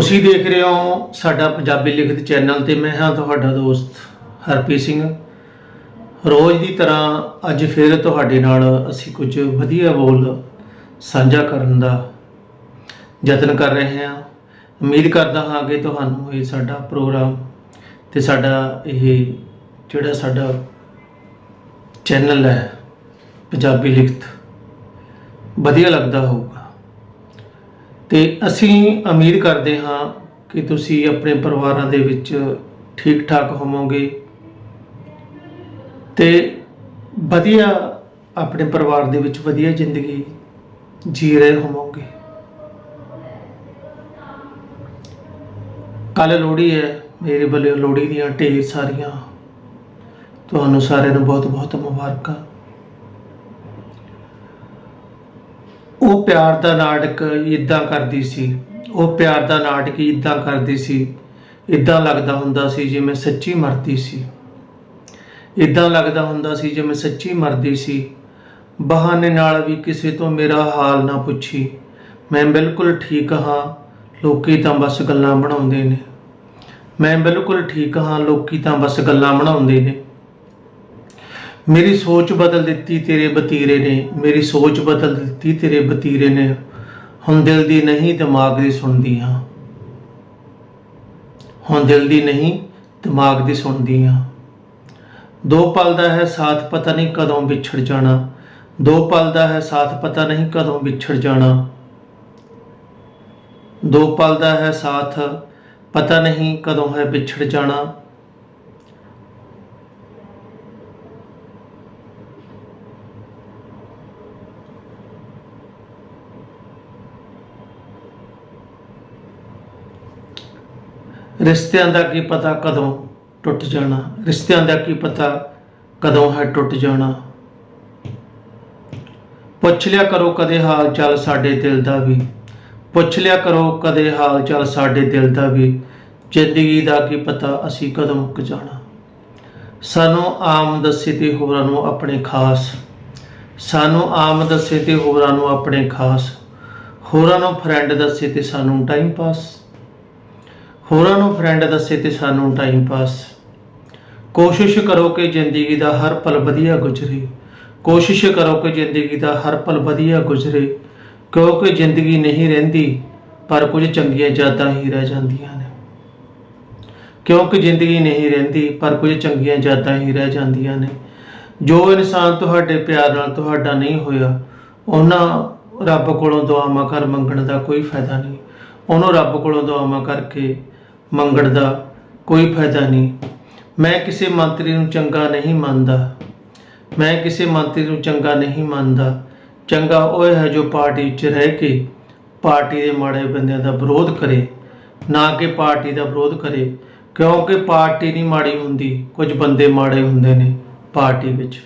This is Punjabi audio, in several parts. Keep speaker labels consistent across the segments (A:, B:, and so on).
A: ਤੁਸੀਂ ਦੇਖ ਰਹੇ ਹੋ ਸਾਡਾ ਪੰਜਾਬੀ ਲਿਖਤ ਚੈਨਲ ਤੇ ਮੈਂ ਹਾਂ ਤੁਹਾਡਾ ਦੋਸਤ ਹਰਪ੍ਰੀਤ ਸਿੰਘ। ਰੋਜ਼ ਦੀ ਤਰ੍ਹਾਂ ਅੱਜ ਫਿਰ ਤੁਹਾਡੇ ਨਾਲ ਅਸੀਂ ਕੁਝ ਵਧੀਆ ਬੋਲ ਸਾਂਝਾ ਕਰਨ ਦਾ ਯਤਨ ਕਰ ਰਹੇ ਹਾਂ। ਉਮੀਦ ਕਰਦਾ ਹਾਂ ਕਿ ਤੁਹਾਨੂੰ ਇਹ ਸਾਡਾ ਪ੍ਰੋਗਰਾਮ ਤੇ ਸਾਡਾ ਇਹ ਜਿਹੜਾ ਸਾਡਾ ਚੈਨਲ ਹੈ ਪੰਜਾਬੀ ਲਿਖਤ ਵਧੀਆ ਲੱਗਦਾ ਹੋਊਗਾ ਤੇ ਅਸੀਂ ਉਮੀਦ ਕਰਦੇ ਹਾਂ ਕਿ ਤੁਸੀਂ ਆਪਣੇ ਪਰਿਵਾਰਾਂ ਦੇ ਵਿੱਚ ਠੀਕ ਠਾਕ ਹੋਵੋਗੇ ਤੇ ਵਧੀਆ ਆਪਣੇ ਪਰਿਵਾਰ ਦੇ ਵਿੱਚ ਵਧੀਆ ਜ਼ਿੰਦਗੀ ਜੀ ਰਹੇ ਹੋਵੋਗੇ। ਕੱਲ ਲੋਹੜੀ ਹੈ, ਮੇਰੇ ਵੱਲੋਂ ਲੋਹੜੀ ਦੀਆਂ ਢੇਰ ਸਾਰੀਆਂ। ਤੁਹਾਨੂੰ ਸਾਰਿਆਂ ਨੂੰ ਬਹੁਤ ਬਹੁਤ ਮੁਬਾਰਕਾਂ। ਉਹ ਪਿਆਰ ਦਾ ਨਾਟਕ ਇਦਾਂ ਕਰਦੀ ਸੀ, ਉਹ ਪਿਆਰ ਦਾ ਨਾਟਕ ਇਦਾਂ ਕਰਦੀ ਸੀ ਇਦਾਂ ਲੱਗਦਾ ਹੁੰਦਾ ਸੀ ਜਿਵੇਂ ਸੱਚੀ ਮਰਦੀ ਸੀ। ਇਦਾਂ ਲੱਗਦਾ ਹੁੰਦਾ ਸੀ ਜਿਵੇਂ ਸੱਚੀ ਮਰਦੀ ਸੀ। ਬਹਾਨੇ ਨਾਲ ਵੀ ਕਿਸੇ ਤੋਂ ਮੇਰਾ ਹਾਲ ਨਾ ਪੁੱਛੀ। ਮੈਂ ਬਿਲਕੁਲ ਠੀਕ ਹਾਂ, ਲੋਕੀ ਤਾਂ ਬਸ ਗੱਲਾਂ ਬਣਾਉਂਦੇ ਨੇ। ਮੈਂ ਬਿਲਕੁਲ ਠੀਕ ਹਾਂ, ਲੋਕੀ ਤਾਂ ਬਸ ਗੱਲਾਂ ਬਣਾਉਂਦੇ ਨੇ। ਮੇਰੀ ਸੋਚ ਬਦਲ ਦਿੱਤੀ ਤੇਰੇ ਬਤੀਰੇ ਨੇ, ਮੇਰੀ ਸੋਚ ਬਦਲ ਦਿੱਤੀ ਤੇਰੇ ਬਤੀਰੇ ਨੇ। ਹੁਣ ਦਿਲ ਦੀ ਨਹੀਂ, ਦਿਮਾਗ ਦੀ ਸੁਣਦੀ ਹਾਂ। ਹੁਣ ਦਿਲ ਦੀ ਨਹੀਂ, ਦਿਮਾਗ ਦੀ ਸੁਣਦੀ ਹਾਂ। ਦੋ ਪਲ ਦਾ ਹੈ ਸਾਥ, ਪਤਾ ਨਹੀਂ ਕਦੋਂ ਵਿਛੜ ਜਾਣਾ। ਦੋ ਪਲ ਦਾ ਹੈ ਸਾਥ, ਪਤਾ ਨਹੀਂ ਕਦੋਂ ਵਿਛੜ ਜਾਣਾ। ਦੋ ਪਲ ਦਾ ਹੈ ਸਾਥ, ਪਤਾ ਨਹੀਂ ਕਦੋਂ ਹੈ ਵਿਛੜ ਜਾਣਾ। ਰਿਸ਼ਤਿਆਂ ਦਾ ਕੀ ਪਤਾ ਕਦੋਂ ਟੁੱਟ ਜਾਣਾ? ਰਿਸ਼ਤਿਆਂ ਦਾ ਕੀ ਪਤਾ ਕਦੋਂ ਹੈ ਟੁੱਟ ਜਾਣਾ? ਪੁੱਛ ਲਿਆ ਕਰੋ ਕਦੇ ਹਾਲ ਚਾਲ ਸਾਡੇ ਦਿਲ ਦਾ ਵੀ। ਪੁੱਛ ਲਿਆ ਕਰੋ ਕਦੇ ਹਾਲ ਚਾਲ ਸਾਡੇ ਦਿਲ ਦਾ ਵੀ। ਜ਼ਿੰਦਗੀ ਦਾ ਕੀ ਪਤਾ ਅਸੀਂ ਕਦੋਂ ਮੁੱਕ ਜਾਣਾ? ਸਾਨੂੰ ਆਮ ਦੱਸੇ ਤੇ ਹੋਰਾਂ ਨੂੰ ਆਪਣੇ ਖਾਸ। ਸਾਨੂੰ ਆਮ ਦੱਸੇ ਤੇ ਹੋਰਾਂ ਨੂੰ ਆਪਣੇ ਖਾਸ। ਹੋਰਾਂ ਨੂੰ ਫਰੈਂਡ ਦੱਸੇ ਤੇ ਸਾਨੂੰ ਟਾਈਮ ਪਾਸ ਹੋਰਾਂ ਨੂੰ ਫਰੈਂਡ ਦੱਸੇ ਤੇ ਸਾਨੂੰ ਟਾਈਮ ਪਾਸ ਕੋਸ਼ਿਸ਼ ਕਰੋ ਕਿ ਜ਼ਿੰਦਗੀ ਦਾ ਹਰ ਪਲ ਵਧੀਆ ਗੁਜ਼ਰੇ। ਕੋਸ਼ਿਸ਼ ਕਰੋ ਕਿ ਜ਼ਿੰਦਗੀ ਦਾ ਹਰ ਪਲ ਵਧੀਆ ਗੁਜ਼ਰੇ। ਕਿਉਂਕਿ ਜ਼ਿੰਦਗੀ ਨਹੀਂ ਰਹਿੰਦੀ, ਪਰ ਕੁਝ ਚੰਗੀਆਂ ਯਾਦਾਂ ਹੀ ਰਹਿ ਜਾਂਦੀਆਂ ਨੇ। ਕਿਉਂਕਿ ਜ਼ਿੰਦਗੀ ਨਹੀਂ ਰਹਿੰਦੀ, ਪਰ ਕੁਝ ਚੰਗੀਆਂ ਯਾਦਾਂ ਹੀ ਰਹਿ ਜਾਂਦੀਆਂ ਨੇ। ਜੋ ਇਨਸਾਨ ਤੁਹਾਡੇ ਪਿਆਰ ਨਾਲ ਤੁਹਾਡਾ ਨਹੀਂ ਹੋਇਆ, ਉਹਨਾਂ ਰੱਬ ਕੋਲੋਂ ਦੁਆਵਾਂ ਕਰ ਮੰਗਣ ਦਾ ਕੋਈ ਫਾਇਦਾ ਨਹੀਂ। ਉਹਨੂੰ ਰੱਬ ਕੋਲੋਂ ਦੁਆਵਾਂ ਕਰਕੇ ਮੰਗਣ ਦਾ ਕੋਈ ਫਾਇਦਾ ਨਹੀਂ। ਮੈਂ ਕਿਸੇ ਮੰਤਰੀ ਨੂੰ ਚੰਗਾ ਨਹੀਂ ਮੰਨਦਾ। ਮੈਂ ਕਿਸੇ ਮੰਤਰੀ ਨੂੰ ਚੰਗਾ ਨਹੀਂ ਮੰਨਦਾ। ਚੰਗਾ ਉਹ ਹੈ ਜੋ ਪਾਰਟੀ ਵਿੱਚ ਰਹਿ ਕੇ ਪਾਰਟੀ ਦੇ ਮਾੜੇ ਬੰਦਿਆਂ ਦਾ ਵਿਰੋਧ ਕਰੇ, ਨਾ ਕਿ ਪਾਰਟੀ ਦਾ ਵਿਰੋਧ ਕਰੇ। ਕਿਉਂਕਿ ਪਾਰਟੀ ਨਹੀਂ ਮਾੜੀ ਹੁੰਦੀ, ਕੁਝ ਬੰਦੇ ਮਾੜੇ ਹੁੰਦੇ ਨੇ ਪਾਰਟੀ ਵਿੱਚ।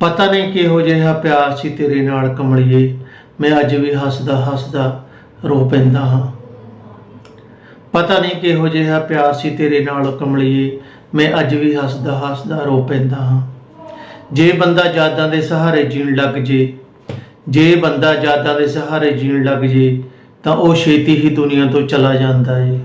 A: ਪਤਾ ਨਹੀਂ ਕਿਹੋ ਜਿਹਾ ਪਿਆਰ ਸੀ ਤੇਰੇ ਨਾਲ ਕਮਲੀਏ। ਮੈਂ ਅੱਜ ਵੀ ਹੱਸਦਾ ਹੱਸਦਾ ਰੋ ਪੈਂਦਾ ਹਾਂ। ਪਤਾ ਨਹੀਂ ਕਿਹੋ ਜਿਹਾ ਪਿਆਰ ਸੀ ਤੇਰੇ ਨਾਲ ਕਮਲੀਏ, ਮੈਂ ਅੱਜ ਵੀ ਹੱਸਦਾ ਹੱਸਦਾ ਰੋ ਪੈਂਦਾ ਹਾਂ। ਜੇ ਬੰਦਾ ਯਾਦਾਂ ਦੇ ਸਹਾਰੇ ਜੀਣ ਲੱਗ ਜੇ ਜੇ ਬੰਦਾ ਯਾਦਾਂ ਦੇ ਸਹਾਰੇ ਜੀਣ ਲੱਗ ਜੇ, ਤਾਂ ਉਹ ਛੇਤੀ ਹੀ ਦੁਨੀਆ ਤੋਂ ਚਲਾ ਜਾਂਦਾ ਏ।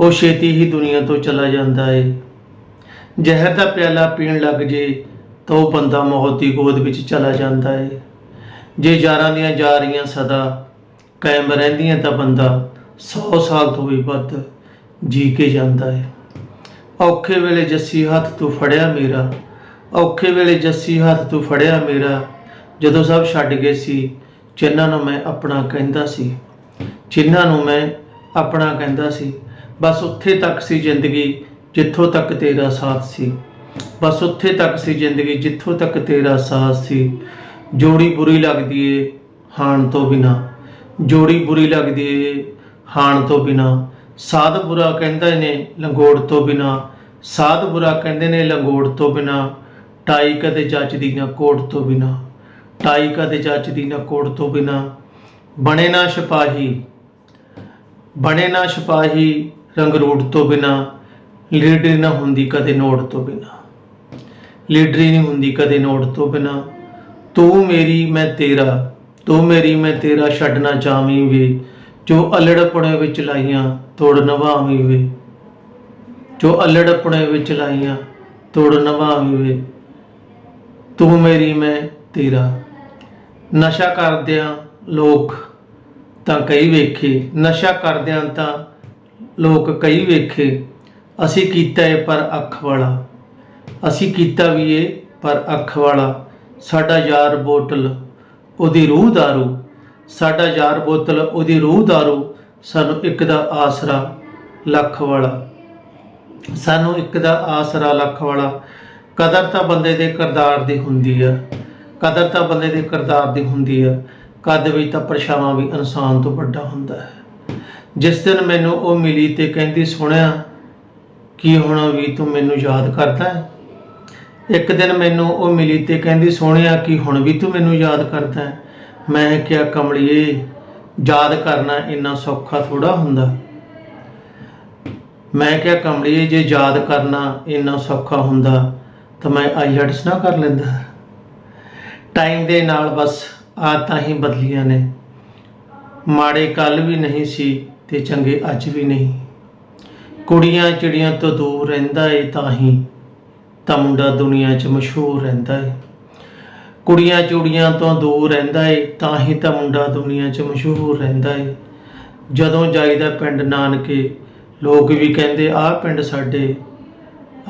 A: ਉਹ ਛੇਤੀ ਹੀ ਦੁਨੀਆ ਤੋਂ ਚਲਾ ਜਾਂਦਾ ਏ। ਜ਼ਹਿਰ ਦਾ ਪਿਆਲਾ ਪੀਣ ਲੱਗ ਜੇ, ਤਾਂ ਉਹ ਬੰਦਾ ਮੌਤ ਦੀ ਗੋਦ ਵਿੱਚ ਚਲਾ ਜਾਂਦਾ ਏ। ਜੇ ਯਾਰਾਂ ਦੀਆਂ ਯਾਰੀਆਂ ਸਦਾ ਕਾਇਮ ਰਹਿੰਦੀਆਂ ਤਾਂ ਬੰਦਾ 100 ਸਾਲ ਤੋਂ ਵੀ ਵੱਧ ਜੀ ਕੇ ਜਾਂਦਾ ਹੈ। ਔਖੇ ਵੇਲੇ ਜੱਸੀ ਹੱਥ ਤੂੰ ਫੜਿਆ ਮੇਰਾ, ਔਖੇ ਵੇਲੇ ਜੱਸੀ ਹੱਥ ਤੂੰ ਫੜਿਆ ਮੇਰਾ, ਜਦੋਂ ਸਭ ਛੱਡ ਗਏ ਸੀ, ਜਿਨ੍ਹਾਂ ਨੂੰ ਮੈਂ ਆਪਣਾ ਕਹਿੰਦਾ ਸੀ, ਜਿਨ੍ਹਾਂ ਨੂੰ ਮੈਂ ਆਪਣਾ ਕਹਿੰਦਾ ਸੀ, ਬਸ ਉੱਥੇ ਤੱਕ ਸੀ ਜ਼ਿੰਦਗੀ ਜਿੱਥੋਂ ਤੱਕ ਤੇਰਾ ਸਾਥ ਸੀ, ਬਸ ਉੱਥੇ ਤੱਕ ਸੀ ਜ਼ਿੰਦਗੀ ਜਿੱਥੋਂ ਤੱਕ ਤੇਰਾ ਸਾਥ ਸੀ। ਜੋੜੀ ਬੁਰੀ ਲੱਗਦੀ ਏ ਹਾਣ ਤੋਂ ਬਿਨਾ, ਜੋੜੀ ਬੁਰੀ ਲੱਗਦੀ ਏ ਹਾਣ ਤੋਂ ਬਿਨਾ, ਸਾਧ ਬੁਰਾ ਕਹਿੰਦੇ ਨੇ ਲੰਗੋੜ ਤੋਂ ਬਿਨਾ, ਸਾਧ ਬੁਰਾ ਕਹਿੰਦੇ ਨੇ ਲੰਗੋੜ ਤੋਂ ਬਿਨਾ, ਟਾਈ ਕਦੇ ਜੱਜਦੀ ਨਾ ਕੋਟ ਤੋਂ ਬਿਨਾ, ਟਾਈ ਕਦੇ ਜੱਜਦੀ ਨਾ ਕੋਟ ਤੋਂ ਬਿਨਾ, ਬਣੇ ਨਾ ਸਿਪਾਹੀ, ਬਣੇ ਨਾ ਸਿਪਾਹੀ ਰੰਗ ਤੋਂ ਬਿਨਾ, ਲੀਡਰੀ ਨਾ ਹੁੰਦੀ ਕਦੇ ਨੋਟ ਤੋਂ ਬਿਨਾ, ਲੀਡਰੀ ਨਹੀਂ ਹੁੰਦੀ ਕਦੇ ਨੋਟ ਤੋਂ ਬਿਨਾ, ਤੂੰ ਮੇਰੀ ਮੈਂ ਤੇਰਾ, ਤੂੰ ਮੇਰੀ ਮੈਂ ਤੇਰਾ ਛੱਡਣਾ ਚਾਹਵੀਂ ਵੇ ਜੋ ਅਲੜਪਣੇ ਵਿੱਚ ਲਾਈਆਂ, ਤੋੜ ਨਵਾਵੀ ਵੇ ਜੋ ਅਲੜਪਣੇ ਵਿੱਚ ਲਾਈਆਂ, ਤੋੜ ਨਵਾਵੀ ਵੇ ਤੂੰ ਮੇਰੀ ਮੈਂ ਤੇਰਾ। ਨਸ਼ਾ ਕਰਦਿਆਂ ਲੋਕ ਤਾਂ ਕਈ ਵੇਖੇ। ਨਸ਼ਾ ਕਰਦਿਆਂ ਤਾਂ ਲੋਕ ਕਈ ਵੇਖੇ। ਅਸੀਂ ਕੀਤਾ ਏ ਪਰ ਅੱਖ ਵਾਲਾ। ਅਸੀਂ ਕੀਤਾ ਵੀ ਏ ਪਰ ਅੱਖ ਵਾਲਾ। ਸਾਡਾ ਯਾਰ ਬੋਟਲ, ਉਹਦੀ ਰੂਹ ਦਾਰੂ ਸਾਡਾ ਯਾਰ ਬੋਤਲ ਉਹਦੀ ਰੂਹ ਦਾਰੂ, ਸਾਨੂੰ ਇੱਕ ਦਾ ਆਸਰਾ ਲੱਖ ਵਾਲਾ। ਸਾਨੂੰ ਇੱਕ ਦਾ ਆਸਰਾ ਲੱਖ ਵਾਲਾ। ਕਦਰ ਤਾਂ ਬੰਦੇ ਦੇ ਕਿਰਦਾਰ ਦੀ ਹੁੰਦੀ ਆ। ਕਦਰ ਤਾਂ ਬੰਦੇ ਦੇ ਕਿਰਦਾਰ ਦੀ ਹੁੰਦੀ ਆ। ਕਦ ਵੀ ਤਾਂ ਪਰਛਾਵਾਂ ਵੀ ਇਨਸਾਨ ਤੋਂ ਵੱਡਾ ਹੁੰਦਾ ਹੈ। ਜਿਸ ਦਿਨ ਮੈਨੂੰ ਉਹ ਮਿਲੀ ਤੇ ਕਹਿੰਦੀ, ਸੁਣਿਆ, ਕੀ ਹੁਣ ਵੀ ਤੂੰ ਮੈਨੂੰ ਯਾਦ ਕਰਦਾ ਹੈ? ਇੱਕ ਦਿਨ ਮੈਨੂੰ ਉਹ ਮਿਲੀ ਤੇ ਕਹਿੰਦੀ ਸੋਹਣਿਆ ਕਿ ਹੁਣ ਵੀ ਤੂੰ ਮੈਨੂੰ ਯਾਦ ਕਰਦਾ ਹੈ? ਮੈਂ ਕਿਹਾ, ਕਮਲੀਏ, ਯਾਦ ਕਰਨਾ ਇੰਨਾ ਸੌਖਾ ਥੋੜਾ ਹੁੰਦਾ। ਮੈਂ ਕਿਹਾ, ਕਮਲੀਏ, ਜੇ ਯਾਦ ਕਰਨਾ ਇੰਨਾ ਸੌਖਾ ਹੁੰਦਾ, ਤਾਂ ਮੈਂ ਆਈਲੈਟਸ ਨਾ ਕਰ ਲੈਂਦਾ। ਟਾਈਮ ਦੇ ਨਾਲ ਬਸ ਆਦਤਾਂ ਹੀ ਬਦਲੀਆਂ ਨੇ। ਮਾੜੇ ਕੱਲ ਵੀ ਨਹੀਂ ਸੀ ਤੇ ਚੰਗੇ ਅੱਜ ਵੀ ਨਹੀਂ। ਕੁੜੀਆਂ ਚਿੜੀਆਂ ਤੋਂ ਦੂਰ ਰਹਿੰਦਾ ਏ ਤਾਂ ਹੀ ਤਾਂ ਮੁੰਡਾ ਦੁਨੀਆ 'ਚ ਮਸ਼ਹੂਰ ਰਹਿੰਦਾ ਏ। ਕੁੜੀਆਂ ਚੂੜੀਆਂ ਤੋਂ ਦੂਰ ਰਹਿੰਦਾ ਏ, ਤਾਂ ਹੀ ਤਾਂ ਮੁੰਡਾ ਦੁਨੀਆ 'ਚ ਮਸ਼ਹੂਰ ਰਹਿੰਦਾ ਏ। ਜਦੋਂ ਜਾਈਦਾ ਪਿੰਡ ਨਾਨਕੇ, ਲੋਕ ਵੀ ਕਹਿੰਦੇ, ਆਹ ਪਿੰਡ ਸਾਡੇ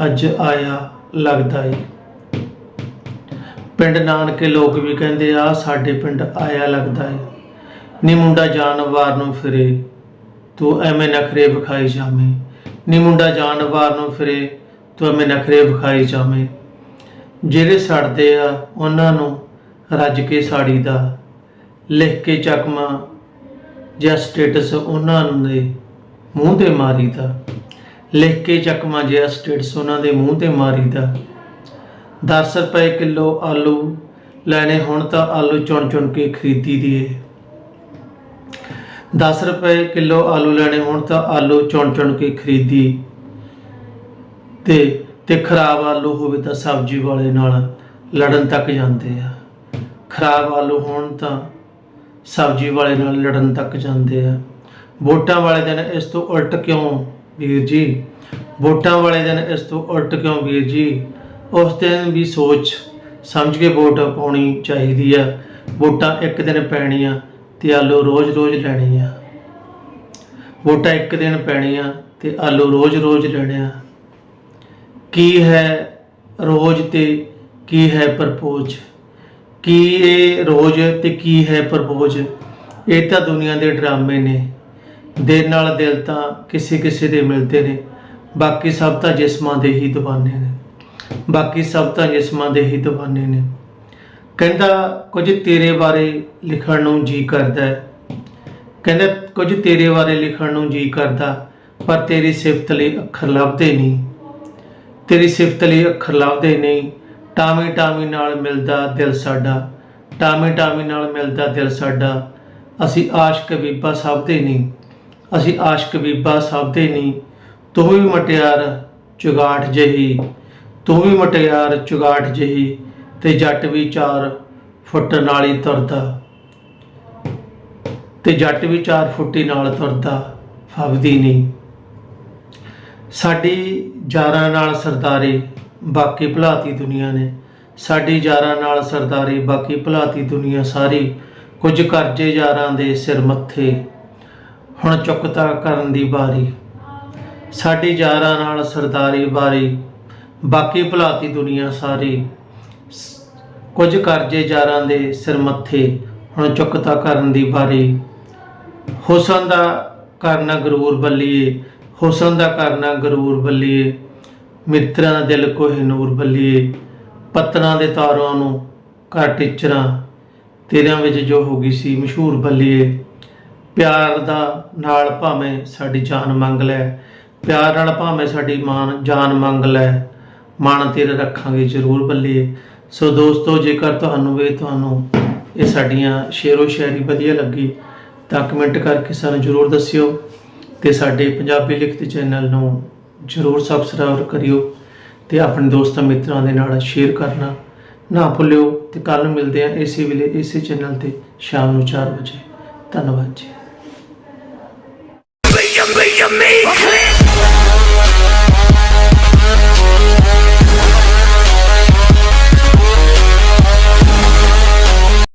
A: ਅੱਜ ਆਇਆ ਲੱਗਦਾ ਏ। ਪਿੰਡ ਨਾਨਕੇ ਲੋਕ ਵੀ ਕਹਿੰਦੇ ਆ ਸਾਡੇ ਪਿੰਡ ਆਇਆ ਲੱਗਦਾ ਏ। ਨੀ ਮੁੰਡਾ ਜਾਨਵਾਰ ਨੂੰ ਫਿਰੇ, ਤੂੰ ਐਵੇਂ ਨਖਰੇ ਵਿਖਾਈ ਜਾਵੇਂ। ਨੀ ਮੁੰਡਾ ਜਾਨਵਾਰ ਨੂੰ ਫਿਰੇ, ਤੂੰ ਐਵੇਂ ਨਖਰੇ ਵਿਖਾਈ ਜਾਵੇਂ। ਜਿਹੜੇ ਸੜਦੇ ਆ, ਉਹਨਾਂ ਨੂੰ ਰੱਜ ਕੇ ਸਾੜੀ ਦਾ, ਲਿਖ ਕੇ ਚਕਮਾ ਜਾਂ ਸਟੇਟਸ ਉਹਨਾਂ ਦੇ ਮੂੰਹ ਤੇ ਮਾਰੀਦਾ ਲਿਖ ਕੇ ਚੱਕਮਾ ਜਿਹਾ ਸਟੇਟਸ ਉਹਨਾਂ ਦੇ ਮੂੰਹ ਤੇ ਮਾਰੀਦਾ 10 ਰੁਪਏ ਕਿਲੋ ਆਲੂ ਲੈਣੇ ਹੁਣ ਤਾਂ ਆਲੂ ਚੁਣ ਚੁਣ ਕੇ ਖਰੀਦੀ ਦੀਏ 10 ਰੁਪਏ ਕਿਲੋ ਆਲੂ ਲੈਣੇ ਹੁਣ ਤਾਂ ਆਲੂ ਚੁਣ ਚੁਣ ਕੇ ਖਰੀਦੀ। ਤੇ ਤੇ ਖਰਾਬ ਆਲੂ ਹੋਵੇ ਤਾਂ ਸਬਜ਼ੀ ਵਾਲੇ ਨਾਲ ਲੜਨ ਤੱਕ ਜਾਂਦੇ ਆ। ਖਰਾਬ ਆਲੂ ਹੋਣ ਤਾਂ ਸਬਜ਼ੀ ਵਾਲੇ ਨਾਲ ਲੜਨ ਤੱਕ ਜਾਂਦੇ ਆ। ਵੋਟਾਂ ਵਾਲੇ ਦਿਨ ਇਸ ਤੋਂ ਉਲਟ ਕਿਉਂ ਵੀਰ ਜੀ? ਵੋਟਾਂ ਵਾਲੇ ਦਿਨ ਇਸ ਤੋਂ ਉਲਟ ਕਿਉਂ ਵੀਰ ਜੀ? ਉਸ ਦਿਨ ਵੀ ਸੋਚ ਸਮਝ ਕੇ ਵੋਟ ਪਾਉਣੀ ਚਾਹੀਦੀ ਆ। ਵੋਟਾਂ ਇੱਕ ਦਿਨ ਪੈਣੀਆਂ ਤੇ ਆਲੂ ਰੋਜ਼-ਰੋਜ਼ ਲੈਣੇ ਆ। ਵੋਟਾਂ ਇੱਕ ਦਿਨ ਪੈਣੀਆਂ ਤੇ ਆਲੂ ਰੋਜ਼-ਰੋਜ਼ ਲੈਣੇ ਆ। ਕੀ ਹੈ ਰੋਜ਼ ਤੇ ਕੀ ਹੈ ਪਰਪੋਜ? ਕੀ ਇਹ ਰੋਜ਼ ਤੇ ਕੀ ਹੈ ਪਰਪੋਜ? ਇਹ ਤਾਂ ਦੁਨੀਆ ਦੇ ਡਰਾਮੇ ਨੇ। ਦਿਲ ਨਾਲ ਦਿਲ ਤਾਂ ਕਿਸੇ ਕਿਸੇ ਦੇ ਮਿਲਦੇ ਨੇ। ਬਾਕੀ ਸਭ ਤਾਂ ਜਿਸਮਾਂ ਦੇ ਹੀ ਦੀਵਾਨੇ ਨੇ। ਬਾਕੀ ਸਭ ਤਾਂ ਜਿਸਮਾਂ ਦੇ ਹੀ ਦੀਵਾਨੇ ਨੇ। ਕਹਿੰਦਾ, ਕੁਝ ਤੇਰੇ ਬਾਰੇ ਲਿਖਣ ਨੂੰ ਜੀ ਕਰਦਾ ਹੈ। ਕਹਿੰਦਾ, ਕੁਝ ਤੇਰੇ ਬਾਰੇ ਲਿਖਣ ਨੂੰ ਜੀ ਕਰਦਾ, ਪਰ ਤੇਰੀ ਸਿਫਤ ਲਈ ਅੱਖਰ ਲੱਭਦੇ ਨਹੀਂ। ਤੇਰੀ ਸਿਫਤ ਲਈ ਅੱਖਰ ਲੱਭਦੇ ਨਹੀਂ। ਟਾਮੀ ਟਾਮੀ ਨਾਲ ਮਿਲਦਾ ਦਿਲ ਸਾਡਾ। ਟਾਮੀ ਟਾਮੀ ਨਾਲ ਮਿਲਦਾ ਦਿਲ ਸਾਡਾ। ਅਸੀਂ ਆਸ਼ਕ ਬੀਬਾ ਸਭਦੇ ਨਹੀਂ। ਅਸੀਂ ਆਸ਼ਕ ਬੀਬਾ ਸਭਦੇ ਨਹੀਂ। ਤੂੰ ਵੀ ਮਟਿਆਰ ਚੁਗਾਟ ਜਹੀ। ਤੂੰ ਵੀ ਮਟਿਆਰ ਚੁਗਾਟ ਜਹੀ ਤੇ ਜੱਟ ਵੀ ਚਾਰ ਫੁੱਟ ਨਾਲ ਹੀ ਤੁਰਦਾ। ਤੇ ਜੱਟ ਵੀ ਚਾਰ ਫੁੱਟੀ ਨਾਲ ਤੁਰਦਾ। ਫੱਬਦੀ ਨਹੀਂ। ਸਾਡੀ ਯਾਰਾਂ ਨਾਲ ਸਰਦਾਰੀ ਬਾਕੀ ਭਲਾਤੀ ਦੁਨੀਆ ਨੇ। ਸਾਡੀ ਯਾਰਾਂ ਨਾਲ ਸਰਦਾਰੀ ਬਾਕੀ ਭਲਾਤੀ ਦੁਨੀਆ ਸਾਰੀ। ਕੁਝ ਕਰਜ਼ੇ ਯਾਰਾਂ ਦੇ ਸਿਰ ਮੱਥੇ। ਹੁਣ ਚੁੱਕਤਾ ਕਰਨ ਦੀ ਵਾਰੀ। ਸਾਡੀ ਯਾਰਾਂ ਨਾਲ ਸਰਦਾਰੀ ਬਾਰੀ ਬਾਕੀ ਭੁਲਾਤੀ ਦੁਨੀਆ ਸਾਰੀ। ਕੁਝ ਕਰਜ਼ੇ ਯਾਰਾਂ ਦੇ ਸਿਰ ਮੱਥੇ। ਹੁਣ ਚੁੱਕਤਾ ਕਰਨ ਦੀ ਵਾਰੀ। ਹੁਸਨ ਦਾ ਕਰਨ ਗਰੂਰ ਬੱਲੀਏ। ਹੁਸਨ ਦਾ ਕਰਨਾ ਗਰੂਰ ਬੱਲੀਏ, ਮਿੱਤਰਾਂ ਦਾ ਦਿਲ ਕੋਹੇ ਨੂਰ ਬੱਲੀਏ, ਪਤਨਾ ਦੇ ਤਾਰਾਂ ਨੂੰ ਘਰ ਟੀਚਰਾਂ, ਤੇਰਿਆਂ ਵਿੱਚ ਜੋ ਹੋ ਗਈ ਸੀ ਮਸ਼ਹੂਰ ਬੱਲੀਏ। ਪਿਆਰ ਦਾ ਨਾਲ ਭਾਵੇਂ ਸਾਡੀ ਜਾਨ ਮੰਗ ਲੈ, ਪਿਆਰ ਨਾਲ ਭਾਵੇਂ ਸਾਡੀ ਮਾਨ ਜਾਨ ਮੰਗ ਲੈ ਮਨ ਤੇਰੇ ਰੱਖਾਂਗੇ ਜ਼ਰੂਰ ਬੱਲੀਏ। ਸੋ ਦੋਸਤੋ, ਜੇਕਰ ਤੁਹਾਨੂੰ ਵੀ ਤੁਹਾਨੂੰ ਇਹ ਸਾਡੀਆਂ ਸ਼ੇਰੋ ਸ਼ਾਇਰੀ ਵਧੀਆ ਲੱਗੀ, ਤਾਂ ਕਮੈਂਟ ਕਰਕੇ ਸਾਨੂੰ ਜ਼ਰੂਰ ਦੱਸਿਓ। ਤੇ ਸਾਡੇ ਪੰਜਾਬੀ ਲਿਖਤ ਚੈਨਲ ਨੂੰ ਜ਼ਰੂਰ ਸਬਸਕ੍ਰਾਈਬ ਕਰਿਓ ਤੇ ਆਪਣੇ ਦੋਸਤਾਂ ਮਿੱਤਰਾਂ ਦੇ ਨਾਲ ਸ਼ੇਅਰ ਕਰਨਾ ਨਾ ਭੁੱਲਿਓ ਤੇ ਕੱਲ ਮਿਲਦੇ ਆ ਇਸੇ ਵੇਲੇ ਇਸੇ ਚੈਨਲ ਤੇ ਸ਼ਾਮ ਨੂੰ 4 ਵਜੇ ਧੰਨਵਾਦ ਜੀ